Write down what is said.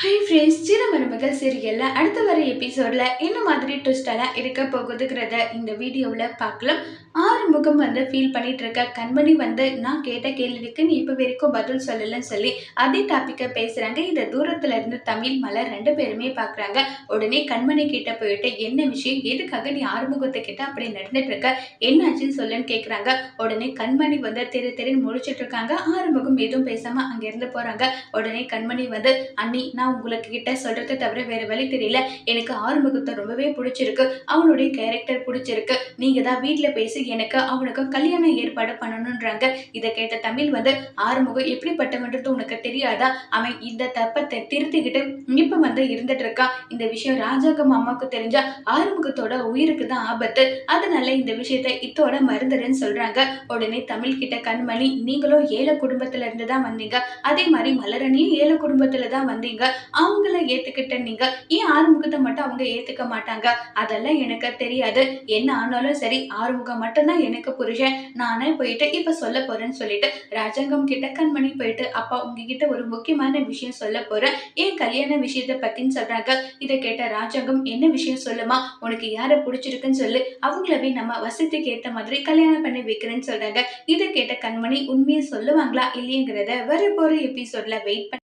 Hi friends சின்ன மருமகள் சீரியலில் அடுத்த வர எபிசோடில் என்ன மாதிரி ட்விஸ்டெல்லாம் இருக்க போகுதுங்கிறத இந்த வீடியோவில் பார்க்கலாம். ஆறுமுகம் வந்து ஃபீல் பண்ணிகிட்ருக்க கண்மணி வந்து நான் கேட்ட கேள்விக்கு நீ இப்போ வரைக்கும் பதில் சொல்லலைன்னு சொல்லி அதே டாப்பிக்கை பேசுகிறாங்க இந்த தூரத்தில் இருந்து தமிழ் மலர் ரெண்டு பேருமே பார்க்குறாங்க. உடனே கண்மணி கிட்ட போயிட்டு என்ன விஷயம்? எதுக்காக நீ ஆறுமுகத்தை கிட்ட அப்படி நடந்துட்டுருக்க என்னாச்சுன்னு சொல்லுன்னு கேட்குறாங்க உடனே கண்மணி வந்து தெரு தெரு முடிச்சிட்ருக்காங்க ஆறுமுகம் எதுவும் பேசாமல் அங்கேருந்து போகிறாங்க உடனே கண்மணி வந்து அண்ணி நான் உங்களுக்கு கிட்ட சொல்றதை தவிர வேற வழி தெரியல. எனக்கு ஆறுமுகத்தை ரொம்பவே பிடிச்சிருக்கு. அவனுடைய கேரக்டர் பிடிச்சிருக்கு. நீங்க தான் வீட்டில் பேசி எனக்கு அவனுக்கு கல்யாணம் ஏற்பாடு பண்ணணுன்றாங்க இதை கேட்ட தமிழ் வந்து ஆறுமுகம் எப்படிப்பட்டவன்றது உனக்கு தெரியாதா? அவன் இந்த தப்பத்தை திருத்திக்கிட்டு இப்ப வந்து இருந்துட்டு இருக்கான் இந்த விஷயம் ராஜாங்கம் அம்மாவுக்கு தெரிஞ்சா ஆறுமுகத்தோட உயிருக்கு தான் ஆபத்து. அதனால இந்த விஷயத்தை இத்தோட மருந்துடுன்னு சொல்றாங்க. உடனே தமிழ் கிட்ட கண்மணி நீங்களும் ஏழை குடும்பத்துல இருந்து தான் வந்தீங்க. அதே மாதிரி மலரணியும் ஏழை குடும்பத்துல தான் வந்தீங்க. அவங்கள ஏத்துக்கிட்ட நீங்க ஏன் ஆறுமுகத்தை மட்டும் அவங்க ஏத்துக்க மாட்டாங்க? அதெல்லாம் எனக்கு தெரியாது. என்ன ஆனாலும் சரி ஆறுமுகம் மட்டும்தான் எனக்கு புருஷன். நானே போயிட்டு இப்ப சொல்ல போறேன்னு சொல்லிட்டு ராஜாங்கம் கிட்ட கண்மணி போயிட்டு அப்பா உங்ககிட்ட ஒரு முக்கியமான விஷயம் சொல்ல போறேன். ஏன் கல்யாண விஷயத்த பத்தின்னு சொல்றாங்க? இதை கேட்ட ராஜாங்கம் என்ன விஷயம் சொல்லுமா? உனக்கு யாரை பிடிச்சிருக்குன்னு சொல்லு. அவங்களவே நம்ம வசதிக்கு ஏத்த மாதிரி கல்யாணம் பண்ணி வைக்கிறேன்னு சொல்றாங்க. இதை கேட்ட கண்மணி உண்மையை சொல்லுவாங்களா இல்லையங்கிறத வர போற எபிசோட்ல வெயிட் பண்ணி.